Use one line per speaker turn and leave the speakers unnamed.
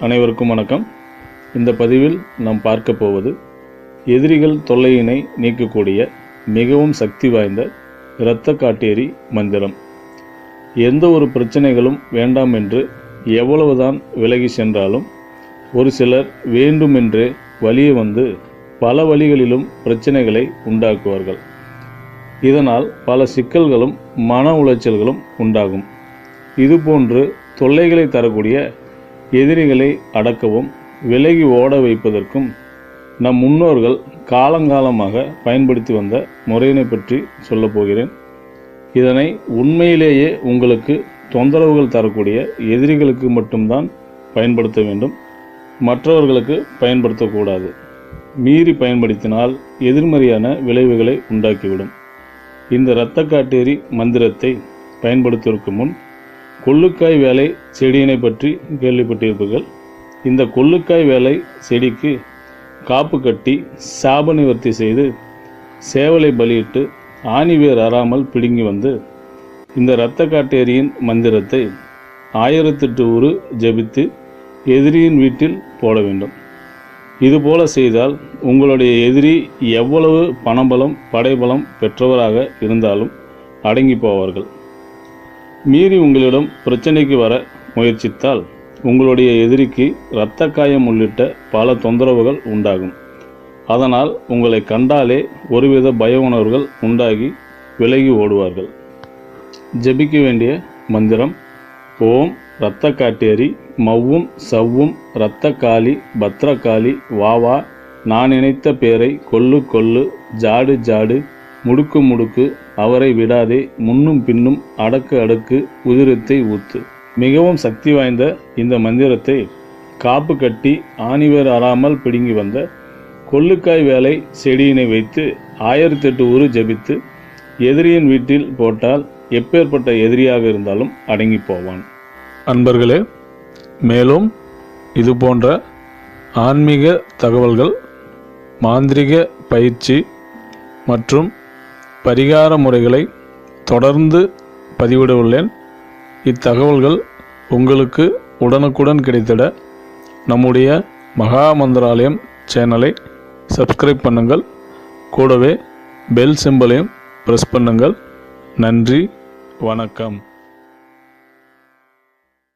அனைவருக்கும் வணக்கம். இந்த பதிவில் நாம் பார்க்க போவது எதிரிகள் தொல்லையினை நீக்கக்கூடிய மிகவும் சக்தி வாய்ந்த இரத்த காட்டேரி மந்திரம். எந்த ஒரு பிரச்சனைகளும் வேண்டாம் என்று எவ்வளவுதான் விலகி சென்றாலும் ஒரு சிலர் வேண்டுமென்றே வழியே வந்து பல வழிகளிலும் பிரச்சனைகளை உண்டாக்குவார்கள். இதனால் பல சிக்கல்களும் மன உளைச்சல்களும் உண்டாகும். இதுபோன்று தொல்லைகளை தரக்கூடிய எதிரிகளை அடக்கவும் விலகி ஓட வைப்பதற்கும் நம் முன்னோர்கள் காலங்காலமாக பயன்படுத்தி வந்த முறையினை பற்றி சொல்லப் போகிறேன். இதனை உண்மையிலேயே உங்களுக்கு தொந்தரவுகள் தரக்கூடிய எதிரிகளுக்கு மட்டும்தான் பயன்படுத்த வேண்டும். மற்றவர்களுக்கு பயன்படுத்தக்கூடாது. மீறி பயன்படுத்தினால் எதிர்மறையான விளைவுகளை உண்டாக்கிவிடும். இந்த இரத்த காட்டேரி மந்திரத்தை பயன்படுத்துவதற்கு முன் கொள்ளுக்காய் வேலை செடியினை பற்றி கேள்விப்பட்டிருப்பீர்கள். இந்த கொள்ளுக்காய் வேலை செடிக்கு காப்பு கட்டி சாப நிவர்த்தி செய்து சேவலை பலியிட்டு ஆணிவேர் அறாமல் பிடுங்கி வந்து இந்த இரத்த காட்டேரியின் மந்திரத்தை ஆயிரத்தெட்டு உரு ஜபித்து எதிரியின் வீட்டில் போட வேண்டும். இதுபோல செய்தால் உங்களுடைய எதிரி எவ்வளவு பணபலம் படைபலம் பெற்றவராக இருந்தாலும் அடங்கி போவார்கள். மீறி உங்களிடம் பிரச்சனைக்கு வர முயற்சித்தால் உங்களுடைய எதிரிக்கு இரத்த காயம் உள்ளிட்ட பல தொந்தரவுகள் உண்டாகும். அதனால் உங்களை கண்டாலே ஒருவித பய உணர்வுகள் உண்டாகி விலகி ஓடுவார்கள். ஜெபிக்க வேண்டிய மந்திரம் ஓம் இரத்த காட்டேரி மவ்வும் சவ்வும் இரத்த காளி பத்ரகாளி வாவா நான் நினைத்த பேரை கொல்லு கொல்லு ஜாடு ஜாடு முடுக்கு முடுக்கு அவரை விடாதே முன்னும் பின்னும் அடக்கு அடக்கு உதிரத்தை ஊத்து. மிகவும் சக்தி வாய்ந்த இந்த மந்திரத்தை காப்பு கட்டி ஆணிவர் அறாமல் பிடுங்கி வந்த கொள்ளுக்காய் வேலை செடியினை வைத்து ஆயிரத்தெட்டு உரு ஜபித்து எதிரியின் வீட்டில் போட்டால் எப்பேற்பட்ட எதிரியாக இருந்தாலும் அடங்கி போவான். அன்பர்களே மேலும் இது போன்ற ஆன்மீக தகவல்கள் மாந்திரிக பயிற்சி மற்றும் பரிகார முறைகளை தொடர்ந்து பதிவிட உள்ளேன் இத்தகவல்கள் உங்களுக்கு உடனுக்குடன் கிடைத்திட நம்முடைய மகா மந்திராலயம் சேனலை சப்ஸ்கிரைப் பண்ணுங்கள். கூடவே பெல் சிம்பலையும் ப்ரெஸ் பண்ணுங்கள். நன்றி வணக்கம்.